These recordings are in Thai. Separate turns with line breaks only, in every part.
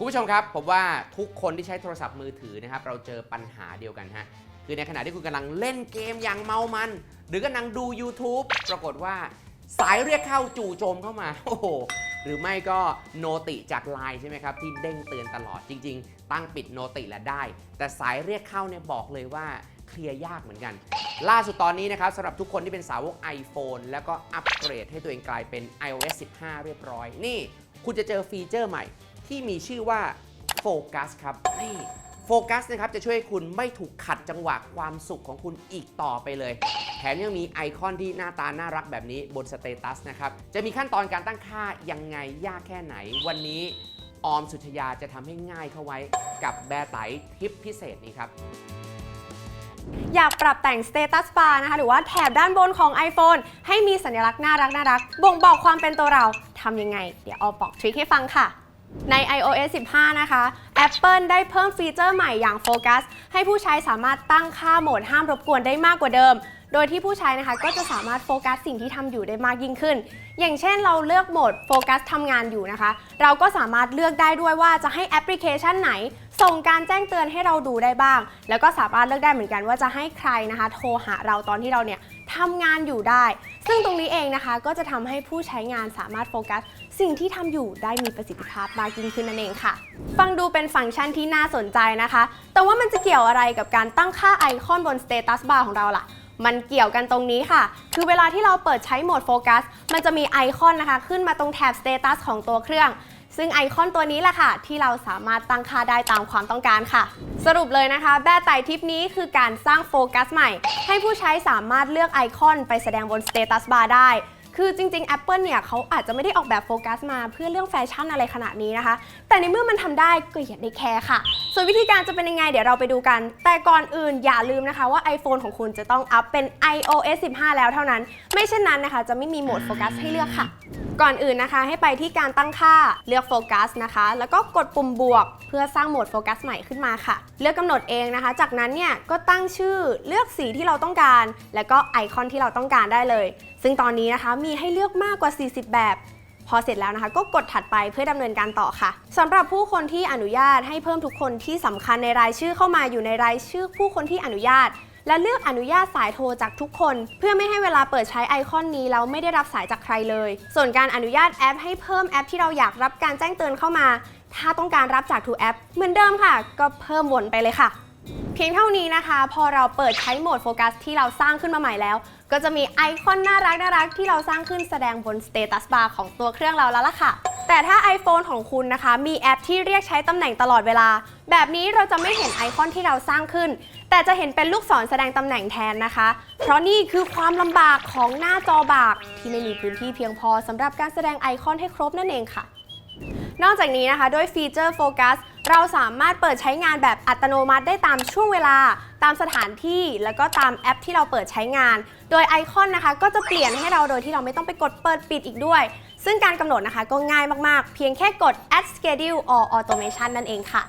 คุณผู้ชมครับผมว่าทุกคนที่ใช้โทรศัพท์มือถือนะครับ เราเจอปัญหาเดียวกันฮะคือในขณะที่คุณกำลังเล่นเกมอย่างเมามัน หรือกำลังดู YouTube ปรากฏว่าสายเรียกเข้าจู่โจมเข้ามา โอ้โห หรือไม่ก็โนติจากไลน์ใช่ไหมครับ ที่เด้งเตือนตลอดจริง ๆ ตั้งปิดโนติแล้วได้ แต่สายเรียกเข้าเนี่ยบอกเลยว่าเคลียร์ยากเหมือนกัน ล่าสุดตอนนี้นะครับสำหรับทุกคนที่เป็นสาวก iPhone แล้วก็อัปเกรดให้ตัวเองกลายเป็น iOS 15 เรียบร้อย นี่ คุณจะเจอฟีเจอร์ใหม่ ที่มีชื่อว่าโฟกัสครับนี่โฟกัสนะครับจะช่วยให้คุณไม่ถูกขัดจังหวะความสุขของคุณอีกต่อไปเลย แถมยังมีไอคอนที่หน้าตาน่ารักแบบนี้บนสเตตัสนะครับ จะมีขั้นตอนการตั้งค่ายังไงยากแค่ไหน วันนี้ออมสุชยาจะทำให้ง่ายเข้าไว้กับแบร์ไตทิปพิเศษนี้ครับ
อยากปรับแต่ง Status Bar นะคะ หรือว่าแถบด้านบนของ iPhone ให้มีสัญลักษณ์น่ารักน่ารักบ่งบอกความเป็นตัวเราทำยังไง เดี๋ยวเอาบอกทริคให้ฟังค่ะ ใน iOS 15 นะคะ Apple ได้เพิ่มฟีเจอร์ใหม่อย่างโฟกัสให้ผู้ใช้สามารถตั้งค่าโหมดห้ามรบกวนได้มากกว่าเดิม โดยที่ผู้ใช้นะคะก็จะสามารถโฟกัสสิ่งที่ทำอยู่ได้มากยิ่งขึ้น อย่างเช่นเราเลือกโหมดโฟกัสทำงานอยู่นะคะ เราก็สามารถเลือกได้ด้วยว่าจะให้แอปพลิเคชันไหน ส่งการแจ้งเตือนให้เราดูได้บ้าง แล้วก็สามารถเลือกได้เหมือนกันว่าจะให้ใครนะคะ โทรหาเราตอนที่เราเนี่ย ทำงานอยู่ได้ ซึ่งตรงนี้เองนะคะ ก็จะทำให้ผู้ใช้งานสามารถโฟกัส สิ่งที่ทำอยู่ได้มีประสิทธิภาพมากยิ่งขึ้นนั่นเองค่ะ ฟังดูเป็นฟังก์ชันที่น่าสนใจนะคะ แต่ว่ามันจะเกี่ยวอะไรกับการตั้งค่าไอคอนบน Status Bar ของเราล่ะมันเกี่ยวกันตรงนี้ค่ะ คือเวลาที่เราเปิดใช้โหมดโฟกัส มันจะมีไอคอนนะคะ ขึ้นมาตรงแถบ Status ของตัวเครื่อง ซึ่งไอคอนตัวนี้แหละค่ะ ที่เราสามารถตั้งค่าได้ตามความต้องการค่ะ สรุปเลยนะคะ แบร์ไตทิปนี้คือการสร้างโฟกัสใหม่ ให้ผู้ใช้สามารถเลือกไอคอนไปแสดงบน Status Bar ได้คือจริง ๆ Apple เนี่ยเขาอาจจะไม่ได้ออกแบบโฟกัสมาเพื่อเรื่องแฟชั่นอะไรขนาดนี้นะคะ แต่ในเมื่อมันทำได้ก็อย่าได้แคร์ค่ะ ส่วนวิธีการจะเป็นยังไง เดี๋ยวเราไปดูกัน แต่ก่อนอื่นอย่าลืมนะคะว่า iPhone ของคุณจะต้องอัพเป็น iOS 15 แล้วเท่านั้น ไม่เช่นนั้นนะคะ จะไม่มีโหมดโฟกัสให้เลือกค่ะ ก่อนอื่นนะคะ ให้ไปที่การตั้งค่าเลือกโฟกัสนะคะ แล้วก็กดปุ่มบวก เพื่อสร้างโหมดโฟกัสใหม่ขึ้นมาค่ะ เลือกกำหนดเองนะคะ จากนั้นเนี่ยก็ตั้งชื่อเลือกสีที่เราต้องการ แล้วก็ไอคอนที่เราต้องการได้เลย ซึ่งตอนนี้นะคะมีให้เลือกมากกว่า 40 แบบพอเสร็จแล้วนะคะ ก็กดถัดไปเพื่อดำเนินการต่อค่ะสำหรับผู้คนที่อนุญาตให้เพิ่มทุกคนที่สำคัญในรายชื่อเข้ามาอยู่ในรายชื่อผู้คนที่อนุญาต และเลือกอนุญาตสายโทรจากทุกคน เพื่อไม่ให้เวลาเปิดใช้ไอคอนนี้แล้วไม่ได้รับสายจากใครเลย ส่วนการอนุญาตแอปให้เพิ่มแอปที่เราอยากรับการแจ้งเตือนเข้ามา ถ้าต้องการรับจากทุกแอป เหมือนเดิมค่ะ ก็เพิ่มวนไปเลยค่ะเพียงเท่านี้นะคะ พอเราเปิดใช้โหมดโฟกัสที่เราสร้างขึ้นมาใหม่แล้ว ก็จะมีไอคอนน่ารักน่ารักที่เราสร้างขึ้นแสดงบน Status Bar ของตัวเครื่องเราแล้วล่ะค่ะ แต่ถ้า iPhone ของคุณนะคะ มีแอปที่เรียกใช้ตำแหน่งตลอดเวลา แบบนี้เราจะไม่เห็นไอคอนที่เราสร้างขึ้น แต่จะเห็นเป็นลูกศรแสดงตำแหน่งแทนนะคะ เพราะนี่คือความลำบากของหน้าจอบาก ที่ไม่มีพื้นที่เพียงพอสำหรับการแสดงไอคอนให้ครบนั่นเองค่ะ นอกจากนี้นะคะด้วยฟีเจอร์โฟกัสเราสามารถเปิดใช้งานแบบอัตโนมัติได้ตามช่วงเวลา ตามสถานที่แล้วก็ตามแอปที่เราเปิดใช้งาน โดยไอคอนนะคะ ก็จะเปลี่ยนให้เราโดยที่เราไม่ต้องไปกดเปิดปิดอีกด้วย ซึ่งการกำหนดนะคะก็ง่ายมากๆ เพียงแค่กด add schedule or automation นั่นเองค่ะ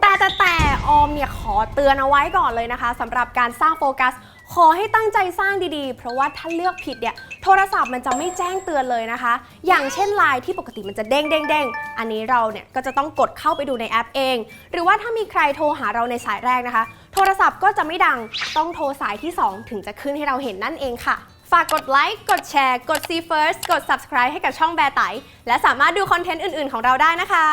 แต่แต่แต่ออมเนี่ยขอเตือนเอาไว้ก่อนเลยนะคะสำหรับการสร้างโฟกัส ขอให้ตั้งใจสร้างดีๆ เพราะว่าถ้าเลือกผิดเนี่ยโทรศัพท์มันจะไม่แจ้งเตือนเลยนะคะ อย่างเช่นไลน์ที่ปกติมันจะเด้งเด้งเด้งอันนี้เราเนี่ยก็จะต้องกดเข้าไปดูในแอปเอง หรือว่าถ้ามีใครโทรหาเราในสายแรกนะคะ โทรศัพท์ก็จะไม่ดังต้องโทรสายที่ 2 ถึงจะขึ้นให้เราเห็นนั่นเองค่ะ ฝากกดไลค์กดแชร์ กด See First กด Subscribe ให้กับช่องแบร์ไตและสามารถดูคอนเทนต์อื่น ๆ ของเราได้นะคะ